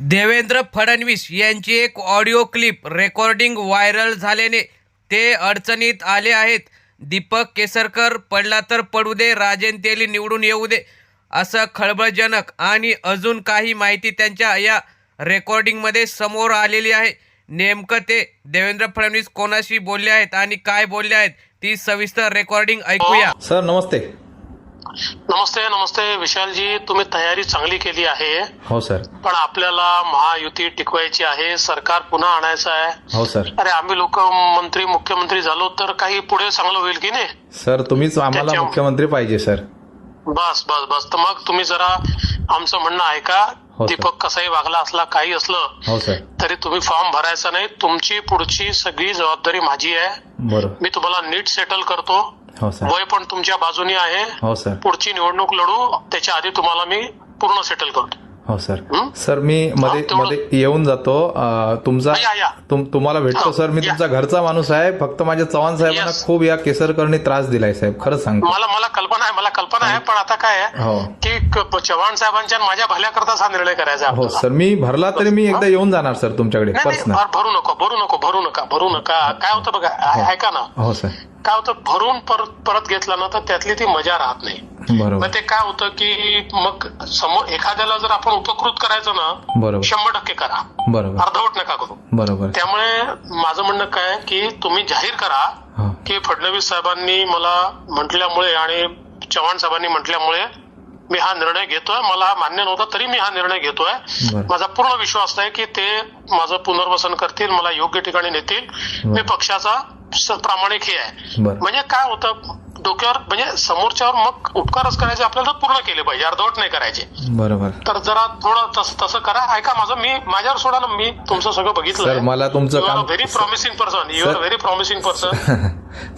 देवेंद्र फडणवीस यांची एक audio clip recording viral झाल्याने ते अडचणीत आले आहेत. दीपक केसरकर पडला तर पडू दे राजेन तेली निवडून येऊ दे असं खळबळजनक आणि अजून काही माहिती त्यांच्या या रेकॉर्डिंगमध्ये समोर आलेली आहे. नेमकं ते देवेंद्र फडणवीस कोणाशी बोलले आहेत आणि काय बोलले आहेत ती सविस्तर रेकॉर्डिंग ऐकूया. सर नमस्ते. नमस्ते नमस्ते. विशालजी तुम्ही तयारी चांगली केली आहे. हो सर. पण आपल्याला महायुती टिकवायची आहे. सरकार पुन्हा आणायचं आहे. हो सर. अरे आम्ही लोक मंत्री मुख्यमंत्री झालो तर काही पुढे चांगलं होईल की नाही? सर तुम्हीच आम्हाला त्याच्या- मुख्यमंत्री पाहिजे सर. बस बस बस. तर मग तुम्ही जरा आमचं म्हणणं ऐका. हो, सर. दीपक कसाही वागला असला काही असलं हो सर. तरी तुम्ही फॉर्म भरायचा नाही. तुमची पुढची सगळी जबाबदारी माझी आहे. बरोबर मी तुम्हाला नीट सेटल करतो. हो सर वय पण तुमच्या बाजूनी आहे. हो सर पुढची निवडणूक लढू. त्याच्या आधी तुम्हाला मी पूर्ण सेटल करतो. हो सर. हं? सर मी मध्ये हा, मध्ये येऊन जातो. तुमचा. तुम- तुम्हाला भेटतो हा, सर. मी. तुमचा घरचा माणूस आहे. फक्त माझ्या चव्हाण साहेबांना. खूप या केसरकरनी त्रास दिलाय साहेब. खरंच सांगतो. मला मला कल्पना आहे मला कल्पना आहे पण आता काय आहे हो. की चव्हाण साहेबांच्या माझ्या भल्याकरताच हा निर्णय करायचा आहे हो. सर. मी भरला तरी मी एकदा येऊन जाणार सर तुमच्याकडे. भर- नको भरू नको भरू नका भरू नका. काय होतं बघा ऐ- ऐका ना. हो सर. काय होतं भरून परत परत घेतला ना तर त्यातली ती मजा राहत नाही. मग ते काय होतं की मग समोर एखाद्याला जर आपण उपकृत करायचं ना बरोबर. शंभर टक्के करा. बरोबर. अर्धवट नका करू. बरोबर. त्यामुळे माझं म्हणणं काय की तुम्ही जाहीर करा की फडणवीस साहेबांनी मला म्हटल्यामुळे आणि चव्हाण साहेबांनी म्हटल्यामुळे मी हा निर्णय घेतोय. मला हा मान्य नव्हता तरी मी हा निर्णय घेतोय. माझा पूर्ण विश्वास आहे की ते माझं पुनर्वसन करतील मला योग्य ठिकाणी नेतील. मी. पक्षाचा प्रामाणिक हे आहे. म्हणजे काय होतं डोक्यावर म्हणजे समोरच्यावर मग उपकारच करायचे आपल्याला पूर्ण केले पाहिजे अर्धवट नाही करायचे. बरोबर. तर जरा थोडं तसं तसं करा. ऐका माझं? मी माझ्यावर सोडा ना. मी तुमचं सगळं सर बघितलं मला तुमचं very promising person you are sir- very promising person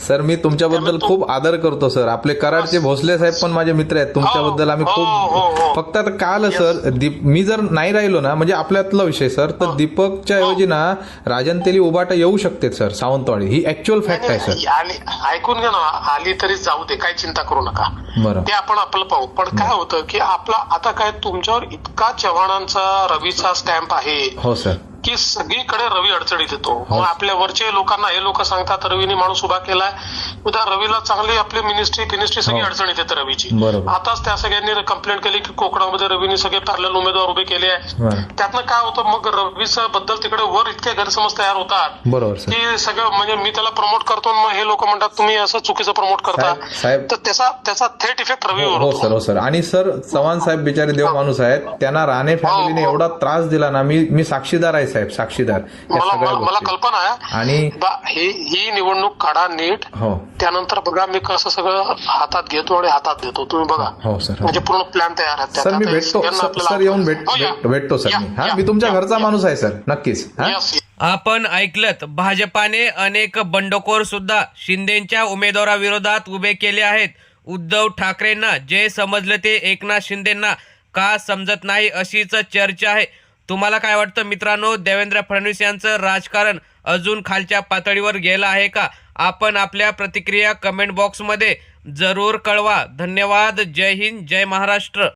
sir मी तुमच्याबद्दल खूप आदर करतो सर. आपले कराडचे भोसले साहेब पण माझे मित्र आहेत. तुमच्याबद्दल आम्ही हो, हो, हो. खूप फक्त आता काल सर दीप मी जर नाही राहिलो ना म्हणजे आपल्यातला विषय सर तर दीपकच्या ऐवजी ना राजन तेली उबाटा येऊ शकते सर सावंतवाडी. ही ऍक्च्युअल फॅक्ट आहे सर. ऐकून घ्या ना आली तरी जाऊ दे काही चिंता करू नका. बरं. ते आपण आपलं पाहू. पण काय होतं की आपला आता काय तुमच्यावर इतका चव्हाणांचा रवीचा स्टॅम्प आहे. हो सर. की सगळीकडे रवी अडचणीत येतो. हो. मग आपल्या वरचे लोकांना हे लोक सांगतात रवीने माणूस उभा केलाय. उद्या रवीला चांगली आपली मिनिस्ट्री फिनिस्ट्री सगळी हो. अडचणीत येते रवीची. आताच त्या सगळ्यांनी कंप्लेंट केली की कोकणामध्ये रवीने सगळे पॅरल उमेदवार उभे केले आहे त्यातनं काय होतं मग रवीचं बद्दल तिकडे वर इतके गैरसमज तयार होतात. की सगळं म्हणजे मी त्याला प्रमोट करतो मग हे लोक म्हणतात तुम्ही असं चुकीचं प्रमोट करता. तर त्याचा त्याचा थेट इफेक्ट रवीवर हो होतो. सर हो सर. आणि सर चव्हाण साहेब बिचारे देव माणूस आहेत. त्यांना राणे फॅमिलीने हो. एवढा त्रास दिला ना मी मी साक्षीदार आहे साहेब साक्षीदार या मला सगळ्या मला मला गोष्टी. कल्पना आहे. आणि बा- ही ही निवडणूक काढा नीट. हो. त्यानंतर बघा मी कसं सगळं हातात घेतो आणि हातात देतो. तुम्ही बघा. हो सर. हो. म्हणजे पूर्ण प्लॅन तयार आहे सर मी भेटतो. सर सर येऊन भेट हो, या. भेट- भेटतो सर या, मी. हा या, मी तुमच्या या, घरचा. माणूस आहे सर. नक्कीच. हा? Yes, yes. आपण ऐकलत भाजपाने अनेक बंडखोर सुद्धा शिंदेच्या उमेदवाराविरोधात उभे केले आहेत. उद्धव ठाकरेंना जे समजलं ते एकनाथ शिंदेना का समजत नाही अशीच चर्चा आहे. तुम्हाला काय वाटतं मित्रांनो? देवेंद्र फडणवीस यांचं राजकारण अजून खालच्या पातळीवर गेलं आहे का? आपण आपल्या प्रतिक्रिया कमेंट बॉक्समध्ये जरूर कळवा. धन्यवाद. जय हिंद. जय महाराष्ट्र.